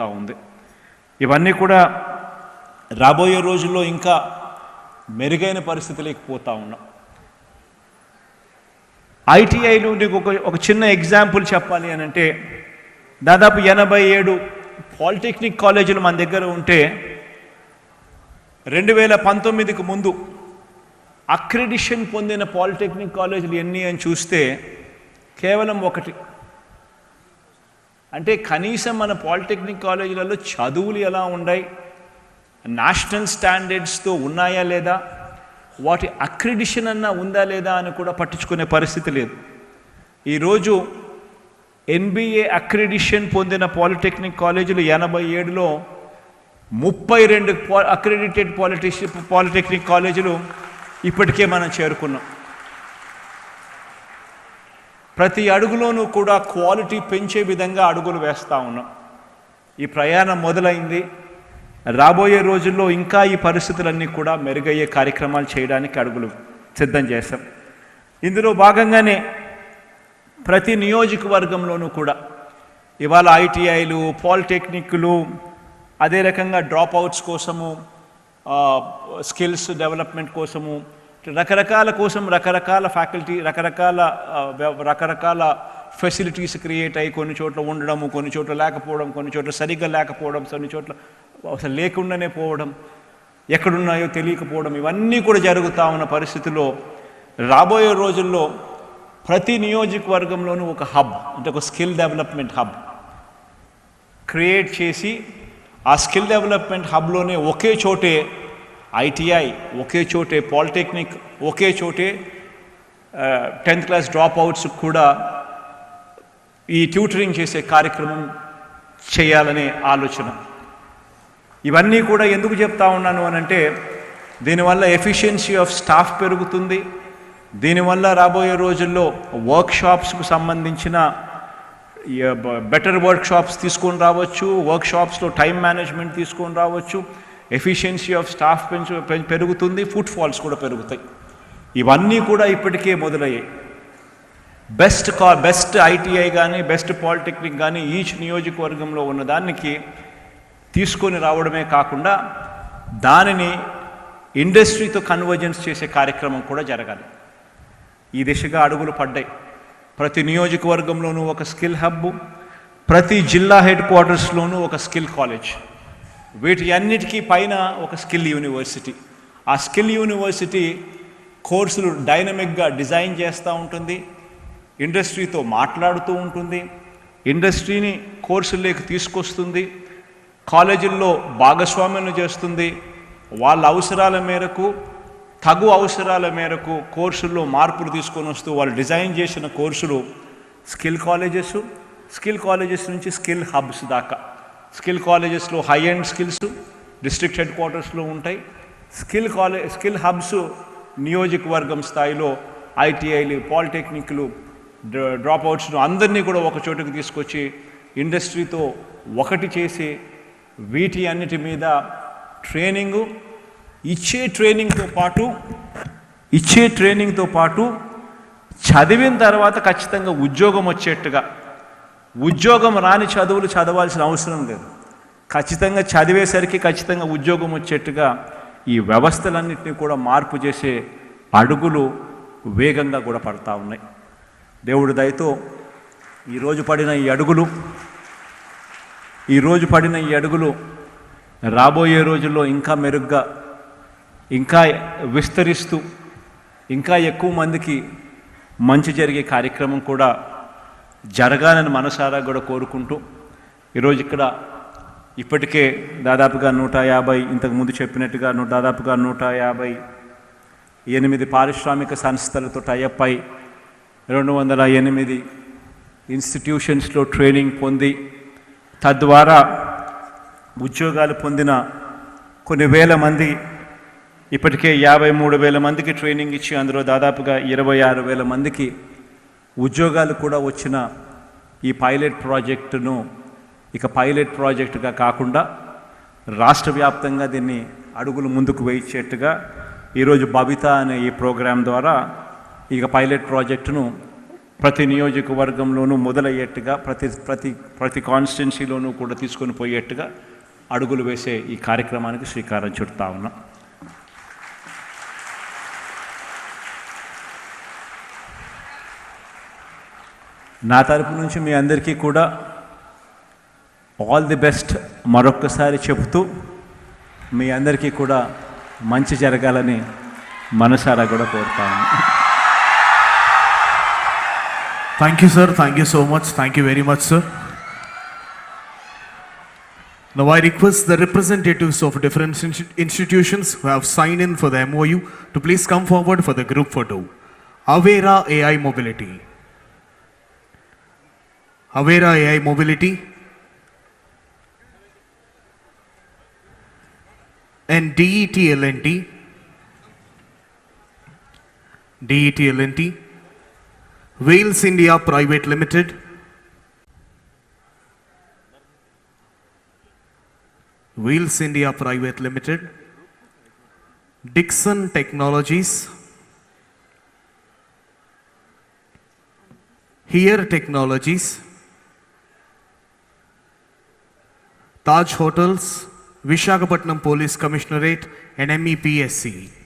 ఉంది. ఇవన్నీ కూడా రాబోయే రోజుల్లో ఇంకా మెరుగైన పరిస్థితులకు పోతా ఉన్నాం. ఐటీఐలు నీకు ఒక ఒక చిన్న ఎగ్జాంపుల్ చెప్పాలి అని అంటే దాదాపు ఎనభై ఏడు పాలిటెక్నిక్ కాలేజీలు మన దగ్గర ఉంటే రెండు వేల పంతొమ్మిదికి ముందు అక్రిడిషన్ పొందిన పాలిటెక్నిక్ కాలేజీలు ఎన్ని అని చూస్తే కేవలం ఒకటి. అంటే కనీసం మన పాలిటెక్నిక్ కాలేజీలలో చదువులు ఎలా ఉన్నాయి నేషనల్ స్టాండర్డ్స్తో ఉన్నాయా లేదా? వాటి అక్రిడిషన్ అన్నా ఉందా లేదా అని కూడా పట్టించుకునే పరిస్థితి లేదు. ఈరోజు ఎన్బిఏ అక్రిడిషన్ పొందిన పాలిటెక్నిక్ కాలేజీలు ఎనభై ఏడులో ముప్పై రెండు అక్రెడిటెడ్ పాలిటిషి పాలిటెక్నిక్ కాలేజీలు ఇప్పటికే మనం చేరుకున్నాం. ప్రతి అడుగులోనూ కూడా క్వాలిటీ పెంచే విధంగా అడుగులు వేస్తూ ఉన్నాం. ఈ ప్రయాణం మొదలైంది. రాబోయే రోజుల్లో ఇంకా ఈ పరిస్థితులన్నీ కూడా మెరుగయ్యే కార్యక్రమాలు చేయడానికి అడుగులు సిద్ధం చేశాం. ఇందులో భాగంగానే ప్రతి నియోజకవర్గంలోనూ కూడా ఇవాళ ఐటీఐలు పాలిటెక్నిక్లు అదే రకంగా డ్రాప్ అవుట్స్ కోసము స్కిల్స్ డెవలప్మెంట్ కోసము రకరకాల కోసం రకరకాల ఫ్యాకల్టీ రకరకాల రకరకాల ఫెసిలిటీస్ క్రియేట్ అయ్యి కొన్ని చోట్ల ఉండడము కొన్ని చోట్ల లేకపోవడం కొన్ని చోట్ల సరిగ్గా లేకపోవడం కొన్ని చోట్ల అసలు లేకుండానే పోవడం ఎక్కడున్నాయో తెలియకపోవడం ఇవన్నీ కూడా జరుగుతూ ఉన్న పరిస్థితిలో రాబోయే రోజుల్లో ప్రతి నియోజకవర్గంలోనూ ఒక హబ్ అంటే ఒక స్కిల్ డెవలప్మెంట్ హబ్ క్రియేట్ చేసి ఆ స్కిల్ డెవలప్మెంట్ హబ్లోనే ఒకే చోటే ఐటీఐ ఒకే చోటే పాలిటెక్నిక్ ఒకే చోటే టెన్త్ క్లాస్ డ్రాప్ అవుట్స్ కూడా ఈ ట్యూటరింగ్ చేసే కార్యక్రమం చేయాలనే ఆలోచన. ఇవన్నీ కూడా ఎందుకు చెప్తా ఉన్నాను అని అంటే దీనివల్ల ఎఫిషియన్సీ ఆఫ్ స్టాఫ్ పెరుగుతుంది. దీనివల్ల రాబోయే రోజుల్లో వర్క్ షాప్స్కు సంబంధించిన బెటర్ వర్క్ షాప్స్ తీసుకొని రావచ్చు వర్క్ షాప్స్లో టైం మేనేజ్మెంట్ తీసుకొని రావచ్చు. ఎఫిషియన్సీ ఆఫ్ స్టాఫ్ పెంచు పెరుగుతుంది ఫుడ్ ఫాల్స్ కూడా పెరుగుతాయి. ఇవన్నీ కూడా ఇప్పటికే మొదలయ్యాయి. బెస్ట్ కా బెస్ట్ ఐటీఐ కానీ బెస్ట్ పాలిటెక్నిక్ కానీ ఈచ్ నియోజకవర్గంలో ఉన్న దానికి తీసుకొని రావడమే కాకుండా దానిని ఇండస్ట్రీతో కన్వర్జెన్స్ చేసే కార్యక్రమం కూడా జరగాలి. ఈ దిశగా అడుగులు పడ్డాయి. ప్రతి నియోజకవర్గంలోనూ ఒక స్కిల్ హబ్ ప్రతి జిల్లా హెడ్ క్వార్టర్స్లోనూ ఒక స్కిల్ కాలేజ్ వీటి అన్నిటికీ పైన ఒక స్కిల్ యూనివర్సిటీ. ఆ స్కిల్ యూనివర్సిటీ కోర్సులు డైనమిక్గా డిజైన్ చేస్తూ ఉంటుంది ఇండస్ట్రీతో మాట్లాడుతూ ఉంటుంది ఇండస్ట్రీని కోర్సుల్లోకి తీసుకొస్తుంది కాలేజీల్లో భాగస్వామ్యం చేస్తుంది. వాళ్ళ అవసరాల మేరకు తగు అవసరాల మేరకు కోర్సుల్లో మార్పులు తీసుకొని వస్తూ వాళ్ళు డిజైన్ చేసిన కోర్సులు స్కిల్ కాలేజెస్ స్కిల్ కాలేజెస్ నుంచి స్కిల్ హబ్స్ దాకా. స్కిల్ కాలేజెస్లో high end skills district head క్వార్టర్స్లో ఉంటాయి. స్కిల్ కాలేజ్ స్కిల్ హబ్స్ నియోజకవర్గం స్థాయిలో ఐటీఐలు పాలిటెక్నిక్లు డ్రాప్ అవుట్స్ను అందరినీ కూడా ఒక చోటుకు తీసుకొచ్చి ఇండస్ట్రీతో ఒకటి చేసి వీటి అన్నిటి మీద ట్రైనింగు ఇచ్చే ట్రైనింగ్తో పాటు ఇచ్చే ట్రైనింగ్తో పాటు చదివిన తర్వాత ఖచ్చితంగా ఉద్యోగం వచ్చేట్టుగా ఉద్యోగం రాని చదువులు చదవాల్సిన అవసరం లేదు. ఖచ్చితంగా చదివేసరికి ఖచ్చితంగా ఉద్యోగం వచ్చేట్టుగా ఈ వ్యవస్థలన్నింటినీ కూడా మార్పు చేసే అడుగులు వేగంగా కూడా పడతా ఉన్నాయి. దేవుడి దయతో ఈరోజు పడిన ఈ అడుగులు ఈరోజు పడిన ఈ అడుగులు రాబోయే రోజుల్లో ఇంకా మెరుగ్గా ఇంకా విస్తరిస్తూ ఇంకా ఎక్కువ మందికి మంచి జరిగే కార్యక్రమం కూడా జరగాలని మనసారా కూడా కోరుకుంటూ ఈరోజు ఇక్కడ ఇప్పటికే దాదాపుగా నూట యాభై ఇంతకుముందు చెప్పినట్టుగా దాదాపుగా నూట యాభై ఎనిమిది పారిశ్రామిక సంస్థలతో టైఅప్ అయి రెండు వందల ఎనిమిది ఇన్స్టిట్యూషన్స్లో ట్రైనింగ్ పొంది తద్వారా ఉద్యోగాలు పొందిన కొన్ని వేల మంది ఇప్పటికే యాభై మూడు వేల మందికి ట్రైనింగ్ ఇచ్చి అందులో దాదాపుగా ఇరవై ఆరు వేల మందికి ఉద్యోగాలు కూడా వచ్చిన ఈ పైలట్ ప్రాజెక్టును ఇక పైలట్ ప్రాజెక్టుగా కాకుండా రాష్ట్ర వ్యాప్తంగా దీన్ని అడుగులు ముందుకు వేయించేట్టుగా ఈరోజు బబిత అనే ఈ ప్రోగ్రాం ద్వారా ఇక పైలట్ ప్రాజెక్టును ప్రతి నియోజకవర్గంలోనూ మొదలయ్యేట్టుగా ప్రతి ప్రతి ప్రతి కాన్స్టిట్యున్సీలోనూ కూడా తీసుకొని పోయేట్టుగా అడుగులు వేసే ఈ కార్యక్రమానికి శ్రీకారం చుడతా ఉన్నాం. నా తరపు నుంచి మీ అందరికీ కూడా ఆల్ ది బెస్ట్ మరొక్కసారి చెబుతూ మీ అందరికీ కూడా మంచి జరగాలని మనసారా కూడా కోరుతాను Thank you, sir. Thank you so much. Thank you very much, sir. Now, I request the representatives of different insti- institutions who have signed in for the MOU to please come forward for the group photo. Avera AI Mobility. Avera AI Mobility. And. DET LNT. Wales India Private Limited, Wales India Private Limited, Dixon Technologies, Here Technologies, Taj Hotels, Vishakhapatnam Police Commissionerate, and E MEPSC.